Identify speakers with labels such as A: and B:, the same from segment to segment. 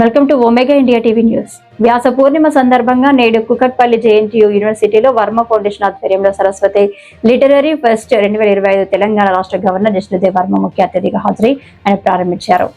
A: Welcome to Omega India TV news. Vyasa Purnima సందర్భంగా నేడు Kukatpally JNTU యూనివర్సిటీలో వర్మ ఫౌండేషన్ ఆధ్వర్యంలో సరస్వతి లిటరరీ ఫెస్ట్ రెండు వేల ఇరవై ఐదు తెలంగాణ రాష్ట్ర గవర్నర్ జిష్ణుదేవ్ వర్మ ముఖ్య అతిథిగా హాజరై ఆయన ప్రారంభించారు.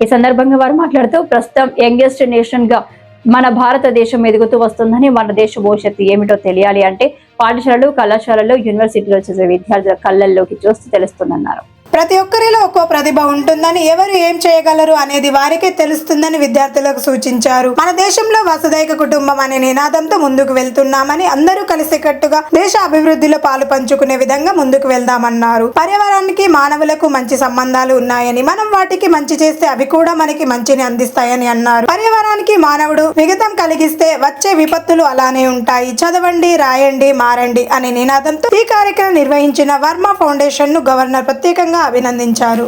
A: ఈ సందర్భంగా వారు మాట్లాడుతూ ప్రస్తుతం యంగెస్ట్ నేషన్గా మన భారతదేశం ఎదుగుతూ వస్తుందని మన దేశ భవిష్యత్తు ఏమిటో తెలియాలి అంటే పాఠశాలలు కళాశాలలు యూనివర్సిటీలో చదివే విద్యార్థుల కళ్ళల్లోకి చూస్తూ తెలుస్తుందన్నారు.
B: ప్రతి ఒక్కరిలో ఒక్కో ప్రతిభ ఉంటుందని ఎవరు ఏం చేయగలరు అనేది వారికే తెలుస్తుందని విద్యార్థులకు సూచించారు. మన దేశంలో వసుదైక కుటుంబం అనే నినాదంతో ముందుకు వెళ్తున్నామని అందరూ కలిసికట్టుగా దేశ అభివృద్ధిలో పాలు పంచుకునే విధంగా ముందుకు వెళ్దామన్నారు. పర్యావరణానికి మానవులకు మంచి సంబంధాలు ఉన్నాయని మనం వాటికి మంచి చేస్తే అవి కూడా మనకి మంచిని అందిస్తాయని అన్నారు. పర్యావరణానికి మానవుడు విగతం కలిగిస్తే వచ్చే విపత్తులు అలానే ఉంటాయి. చదవండి రాయండి మారండి అనే నినాదంతో ఈ కార్యక్రమం నిర్వహించిన వర్మ ఫౌండేషన్ను గవర్నర్ ప్రత్యేకంగా అభినందించారు.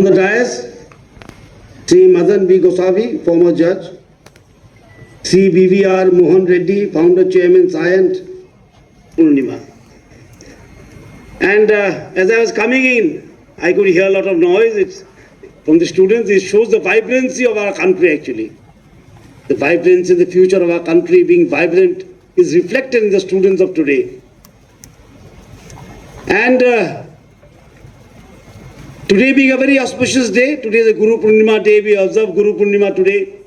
C: On the dais, Sri Madan B. Gosavi, former judge, Sri BVR Mohan Reddy, founder chairman, Science, Purnima. And uh, as I was coming in, I could hear a lot of noise. It's from the students. It shows the vibrancy of our country actually. The vibrancy, the future of our country being vibrant is reflected in the students of today. And uh, today being a very auspicious day, today is a Guru Purnima day, we observe Guru Purnima today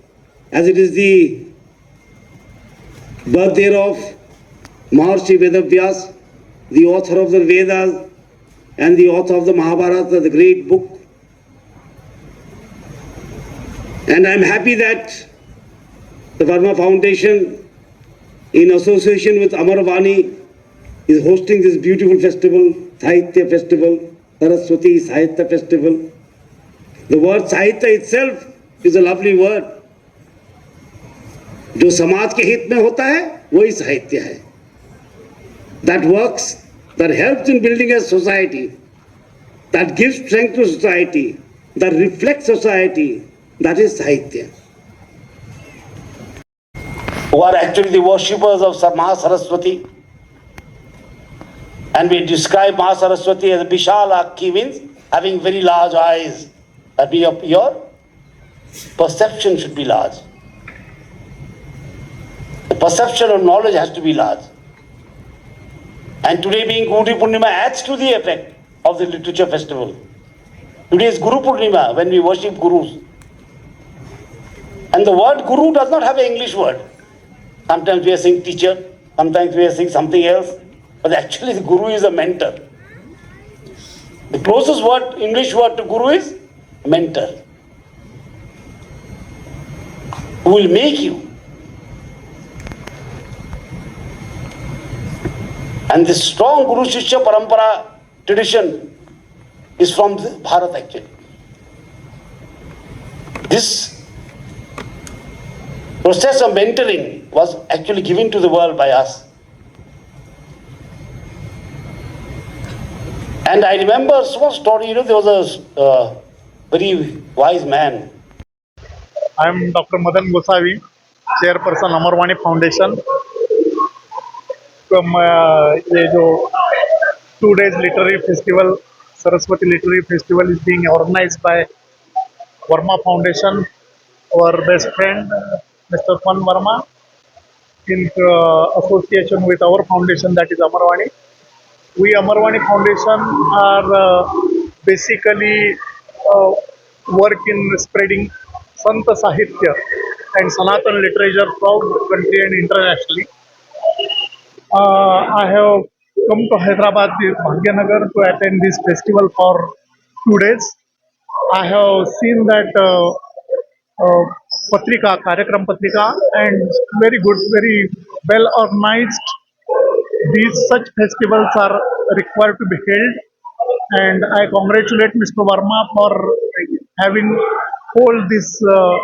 C: as it is the birthday of Maharshi Vedavyas, the author of the Vedas and the author of the Mahabharata, the great book. And I'm happy that the Varma Foundation, in association with Amarvani, is hosting this beautiful festival, Sahitya Festival, Saraswati Sahitya Festival. The word Sahitya itself is a lovely word. जो समाज के हित में होता है, वही साहित्य है that work that help in building a society that give strength to society that reflect society that is sahitya वो आर एक्चुअली दर्शिपर्स ऑफ़ महा Saraswati and we describe Ma Saraswati as a Bishalakhi means having very large eyes. That means your, your perception should be large. The perception of knowledge has to be large. And today being Guru Purnima adds to the effect of the literature festival. Today is Guru Purnima when we worship Gurus. And the word Guru does not have an English word. Sometimes we are saying teacher, sometimes we are saying something else. But actually, the guru is a mentor. The closest word, English word to guru is mentor. Who will make you. And this strong Guru Shishya Parampara tradition is from the Bharat actually. This process of mentoring was actually given to the world by us. And I remember one story, you know, there was a uh, very wise man.
D: I am Dr. Madan Gosavi, chairperson Amarwani Foundation. From uh, two days literary festival, Saraswati Literary Festival is being organized by Verma Foundation, our best friend, Mr. Pan Verma, in uh, association with our foundation that is Amarwani we Amarvani Foundation are uh, basically uh, work in spreading Sant Sahitya and Sanatan literature throughout the country and internationally. Uh, I have come to Hyderabad, Bhagyanagar to attend this festival for two days. I have seen that uh, uh, Patrika, Karyakram Patrika, and very good, very well organized. These such festivals are required to be held, and I congratulate Mr. Varma for having hold this uh,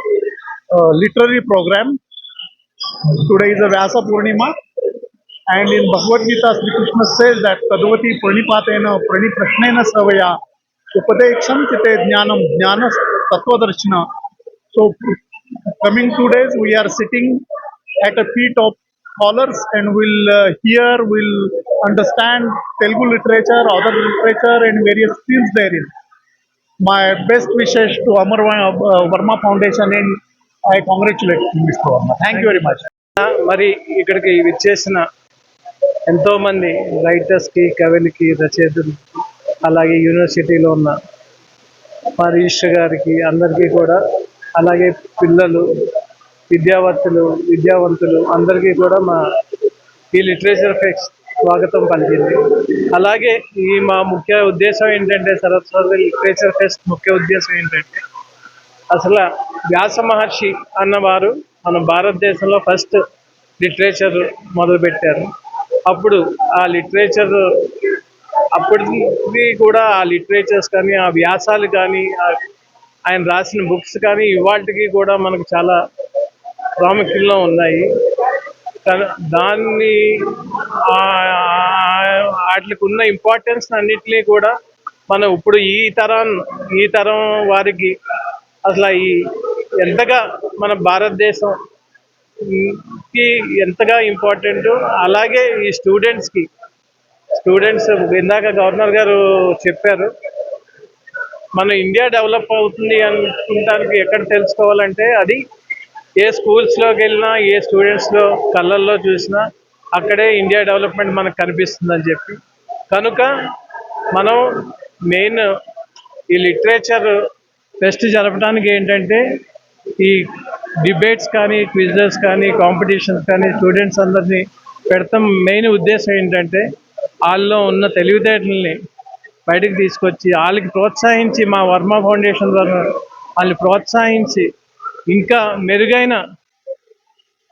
D: uh, literary program. Today is a Vyasa Purnima, and in Bhagavad Gita, Sri Krishna says that Tadvati Pranipatena Praniprashnena Savaya Upadeksham Chite Jnanam Jnana Tattvadarshina. So, coming two days, we are sitting at the feet of scholars and will uh, hear, will understand Telugu literature, other literature, and various fields therein. My best wishes to Amar uh, Verma Foundation, and I congratulate Mr. Verma. Thank you very much.
E: మరి ఇక్కడికి విచ్చేసిన ఎంతో మంది రైటర్స్కి కవులకి రచయితలకి అలాగే యూనివర్సిటీలో ఉన్న మా register గారికి అందరికీ కూడా అలాగే పిల్లలు విద్యావర్తులు విద్యావంతులు అందరికీ కూడా మా ఈ లిటరేచర్ ఫెస్ట్ స్వాగతం పలికింది. అలాగే ఈ మా ముఖ్య ఉద్దేశం ఏంటంటే సరస్వతి లిటరేచర్ ఫెస్ట్ ముఖ్య ఉద్దేశం ఏంటంటే అసలు వ్యాస మహర్షి అన్నవారు మన భారతదేశంలో ఫస్ట్ లిటరేచర్ మొదలుపెట్టారు. అప్పుడు ఆ లిటరేచర్ అప్పటికి కూడా ఆ లిటరేచర్స్ కానీ ఆ వ్యాసాలు కానీ ఆయన రాసిన బుక్స్ కానీ ఇవాళకి కూడా మనకు చాలా ప్రాముఖ్యంలో ఉన్నాయి. దాన్ని వాటికి ఉన్న ఇంపార్టెన్స్ అన్నిటినీ కూడా మనం ఇప్పుడు ఈ తరం ఈ తరం వారికి అసలు ఈ ఎంతగా మన భారతదేశం కి ఎంతగా ఇంపార్టెంట్ అలాగే ఈ స్టూడెంట్స్కి స్టూడెంట్స్ ఇందాక గవర్నర్ గారు చెప్పారు మన ఇండియా డెవలప్ అవుతుంది అనుకుంటానికి ఎక్కడ తెలుసుకోవాలంటే అది ఏ స్కూల్స్లోకి వెళ్ళినా ఏ స్టూడెంట్స్లో కళ్ళల్లో చూసినా అక్కడే ఇండియా డెవలప్మెంట్ మనకు కనిపిస్తుందని చెప్పి. కనుక మనం మెయిన్ ఈ లిటరేచర్ ఫెస్ట్ జరపడానికి ఏంటంటే ఈ డిబేట్స్ కానీ క్విజెస్ కానీ కాంపిటీషన్స్ కానీ స్టూడెంట్స్ అందరినీ పెడతాం. మెయిన్ ఉద్దేశం ఏంటంటే వాళ్ళలో ఉన్న తెలివితేటల్ని బయటకు తీసుకొచ్చి వాళ్ళకి ప్రోత్సహించి మా వర్మ ఫౌండేషన్ ద్వారా వాళ్ళని ప్రోత్సహించి ఇంకా మెరుగైన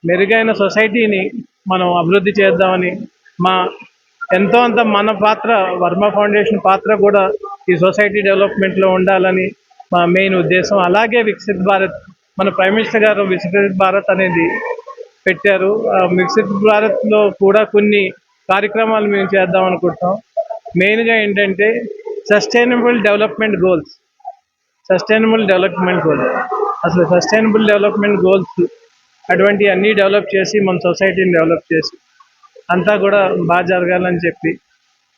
E: మెరుగైన సొసైటీని మనం అభివృద్ధి చేద్దామని మా ఎంతో అంత మన పాత్ర వర్మ ఫౌండేషన్ పాత్ర కూడా ఈ సొసైటీ డెవలప్మెంట్లో ఉండాలని మా మెయిన్ ఉద్దేశం. అలాగే వికసిత్ భారత్ మన ప్రైమ్ మినిస్టర్ గారు వికసిత్ భారత్ అనేది పెట్టారు. ఆ వికసిత్ భారత్లో కూడా కొన్ని కార్యక్రమాలు మేము చేద్దాం అనుకుంటున్నాం. మెయిన్గా ఏంటంటే sustainable development goals. Sustainable development goals. అసలు సస్టైనబుల్ డెవలప్మెంట్ గోల్స్ అటువంటి అన్నీ డెవలప్ చేసి మన సొసైటీని డెవలప్ చేసి అంతా కూడా బాగా జరగాలని చెప్పి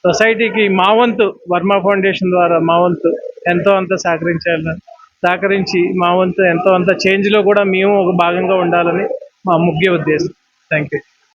E: సొసైటీకి మా వంతు వర్మ ఫౌండేషన్ ద్వారా మా వంతు ఎంతో అంత సహకరించాలని సహకరించి మా వంతు ఎంతో అంత చేంజ్లో కూడా మేము ఒక భాగంగా ఉండాలని మా ముఖ్య ఉద్దేశం. Thank you